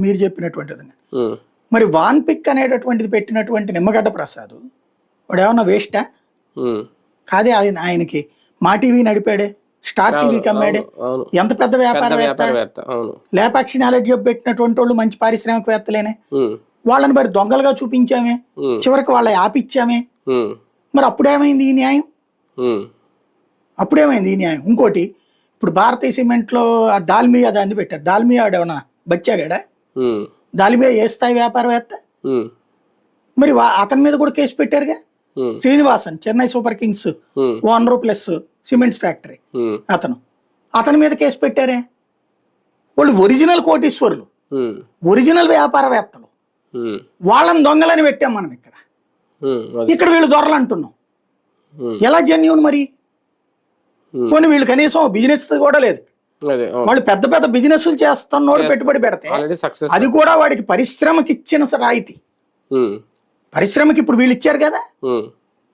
మీరు చెప్పినటువంటి విధంగా ఉమ్, మరి వాన్ పిక్ అనేటటువంటిది పెట్టినటువంటి నిమ్మగడ్డ ప్రసాద్ వాడు ఏమన్నా వేస్టా. కాదే ఆయన ఆయనకి మా టీవీ నడిపాడే స్టార్ టీవీకి అమ్మాడే. ఎంత పెద్ద వ్యాపారవేత్త? లేపాక్షి నాలెడ్జ్ పెట్టినటువంటి వాళ్ళు మంచి పారిశ్రామికవేత్తలేనే ఉమ్, వాళ్ళని మరి దొంగలుగా చూపించామే? చివరికి వాళ్ళ యాపిచ్చామే ఉమ్, మరి అప్పుడేమైంది ఈ న్యాయం? అప్పుడేమైంది ఈ న్యాయం? ఇంకోటి ఇప్పుడు భారతీయ సిమెంట్లో ఆ దాల్మియా దాన్ని పెట్టారు. దాల్మియా ఆడేమన్నా బచ్చాగాడా? ఉమ్, దాల్మియా ఏ స్థాయి వ్యాపారవేత్త మరి అతని మీద కూడా case పెట్టారుగా? Srinivasan Chennai super kings owner plus cements factory అతను. అతని మీద కేసు పెట్టారే? వాళ్ళు ఒరిజినల్ కోటీశ్వరులు. ఒరిజినల్ వ్యాపారవేత్తలు. వాళ్ళని దొంగలని పెట్టాం మనం ఇక్కడ. ఇక్కడ వీళ్ళు దొరలు అంటున్నాం. ఎలా జెన్యున్ మరి. కొన్ని వీళ్ళు కనీసం బిజినెస్ కూడా లేదు. వాళ్ళు పెద్ద పెద్ద బిజినెస్లు చేస్తున్నోడు పెట్టుబడి పెడితే అది కూడా వాడికి పరిశ్రమకి ఇచ్చిన రాయితీ. పరిశ్రమకి ఇప్పుడు వీళ్ళు ఇచ్చారు కదా?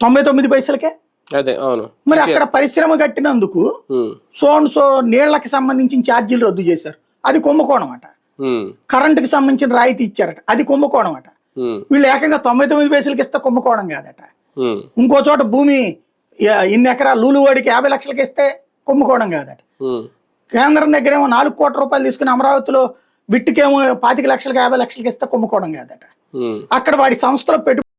తొంభై తొమ్మిది పైసలకే? అదే అవును. మరి అక్కడ పరిశ్రమ కట్టినందుకు ఉమ్, సో నీళ్ళకి సంబంధించిన ఛార్జీలు రద్దు చేశారు. అది కుంభకోణం అట. ఉమ్, కరెంటుకి సంబంధించిన రాయితీ ఇచ్చారట. అది కుంభకోణం అట. వీళ్ళు ఏకంగా తొంభై తొమ్మిది పైసలకి ఇస్తే కుంభకోణం కాదట. ఇంకో చోట భూమి ఇన్ని ఎకరాలు లూలువాడికి యాభై లక్షలకి ఇస్తే కుంభకోణం కాదట. కేంద్రం దగ్గర ఏమో నాలుగు కోట్ల రూపాయలు తీసుకుని అమరావతిలో బిట్టుకేమో పాతిక లక్షలకి యాభై లక్షలకి ఇస్తే కుంభకోణం కాదట. అక్కడ వాడి సంస్థలో పెట్టు